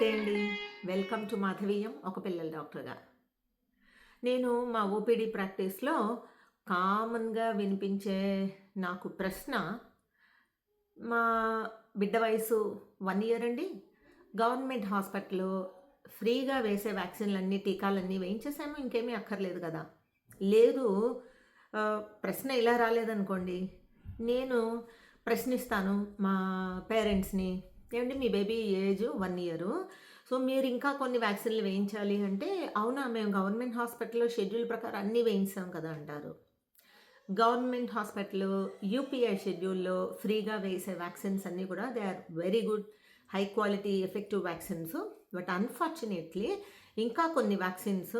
నమస్తే అండి. Welcome to మాధవీయం ఒక పిల్లల డాక్టర్గా. నేను మా ఓపీడీ ప్రాక్టీస్లో కామన్గా వినిపించే నాకు ప్రశ్న మా బిడ్డ వయసు వన్ ఇయర్ అండి. గవర్నమెంట్ హాస్పిటల్లో ఫ్రీగా వేసే వ్యాక్సిన్లన్నీ టీకాలన్నీ వేయించేసాము ఇంకేమీ అక్కర్లేదు కదా. లేదు ప్రశ్న ఇలా రాలేదనుకోండి నేను ప్రశ్నిస్తాను మా పేరెంట్స్ని ఏమంటే మీ baby age one year. So మీరు ఇంకా కొన్ని వ్యాక్సిన్లు వేయించాలి అంటే అవునా మేము గవర్నమెంట్ హాస్పిటల్లో షెడ్యూల్ ప్రకారం అన్నీ వేయించాం కదా అంటారు. గవర్నమెంట్ హాస్పిటల్ యూపీఐ షెడ్యూల్లో ఫ్రీగా వేసే వ్యాక్సిన్స్ అన్నీ కూడా they are very good high quality effective vaccines. But unfortunately ఇంకా కొన్ని వ్యాక్సిన్స్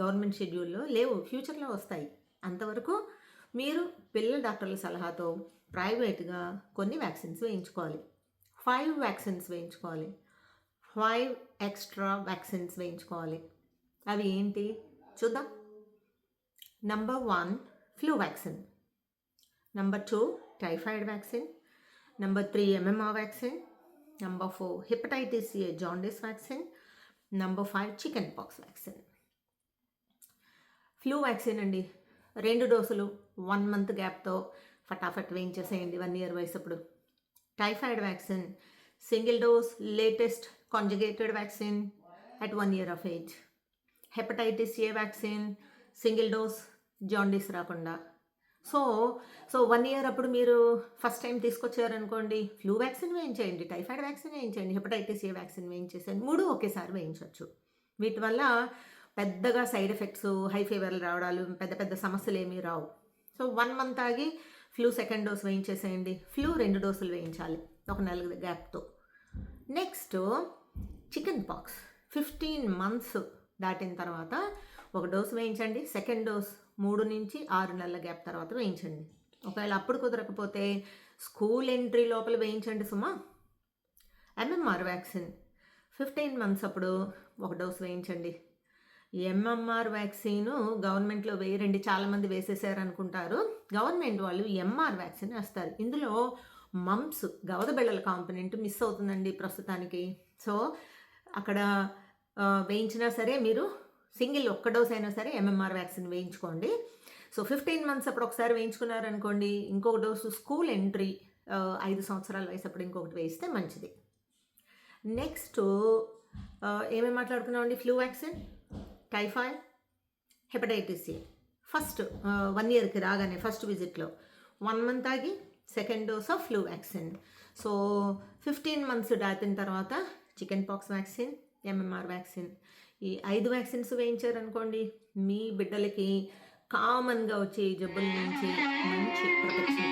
గవర్నమెంట్ షెడ్యూల్లో లేవు ఫ్యూచర్లో వస్తాయి. అంతవరకు మీరు పిల్లల డాక్టర్ల సలహాతో ప్రైవేట్గా కొన్ని వ్యాక్సిన్స్ వేయించుకోవాలి. ఫైవ్ వ్యాక్సిన్స్ వేయించుకోవాలి. ఫైవ్ ఎక్స్ట్రా వ్యాక్సిన్స్ వేయించుకోవాలి. అవి ఏంటి? చూద్దాం. Number one flu vaccine. Number two typhoid vaccine. Number three MMR vaccine. Number four hepatitis A jaundice vaccine. Number five chicken pox vaccine. Flu vaccine అండి. రెండు డోసులు one month గ్యాప్తో ఫటాఫట్ వేయించేసేయండి. One year వయసు అప్పుడు typhoid vaccine single dose latest conjugated vaccine at one year of age hepatitis A vaccine single dose jaundice రాకుండా. So so one year అప్పుడు మీరు first time తీసుకొచ్చారనుకోండి ఫ్లూ వ్యాక్సిన్ వేయించేయండి టైఫాయిడ్ వ్యాక్సిన్ వేయించండి hepatitis A vaccine వేయించేసేయండి మూడు ఒకేసారి వేయించవచ్చు వీటి వల్ల పెద్దగా సైడ్ ఎఫెక్ట్స్ హై ఫీవర్లు రావడాలు పెద్ద పెద్ద సమస్యలు ఏమీ రావు. సో వన్ మంత్ ఆగి ఫ్లూ సెకండ్ డోస్ వేయించేసేయండి. ఫ్లూ రెండు డోసులు వేయించాలి ఒక నెల గ్యాప్తో. Next chicken pox. Fifteen months దాటిన తర్వాత ఒక డోస్ వేయించండి. సెకండ్ డోస్ మూడు నుంచి ఆరు నెలల గ్యాప్ తర్వాత వేయించండి. ఒకవేళ అప్పుడు కుదరకపోతే స్కూల్ ఎంట్రీ లోపల వేయించండి సుమా. MMR vaccine. ఫిఫ్టీన్ మంత్స్ అప్పుడు ఒక డోస్ వేయించండి. ఎంఎంఆర్ వ్యాక్సిన్ గవర్నమెంట్లో వేయరండి చాలామంది వేసేసారు అనుకుంటారు గవర్నమెంట్ వాళ్ళు ఎంఆర్ వ్యాక్సిన్ వేస్తారు. ఇందులో మమ్స్ గవద బిళ్ళల కాంపనెంట్ మిస్ అవుతుందండి ప్రస్తుతానికి. సో అక్కడ వేయించినా సరే మీరు సింగిల్ ఒక్క డోస్ అయినా సరే ఎంఎంఆర్ వ్యాక్సిన్ వేయించుకోండి. సో ఫిఫ్టీన్ మంత్స్ అప్పుడు ఒకసారి వేయించుకున్నారనుకోండి ఇంకొక డోసు స్కూల్ ఎంట్రీ ఐదు సంవత్సరాల వయసు అప్పుడు ఇంకొకటి వేయిస్తే మంచిది. నెక్స్ట్ ఏమేమి మాట్లాడుకున్నామండి flu vaccine typhoid hepatitis A. First one ఇయర్కి రాగానే ఫస్ట్ విజిట్లో వన్ మంత్ ఆగి second dose of flu vaccine. So fifteen months దాటిన తర్వాత chicken pox vaccine MMR vaccine. ఈ ఐదు వ్యాక్సిన్స్ వేయించారనుకోండి మీ బిడ్డలకి కామన్గా వచ్చే ఈ జబ్బుల నుంచి మంచి ప్రొటెక్షన్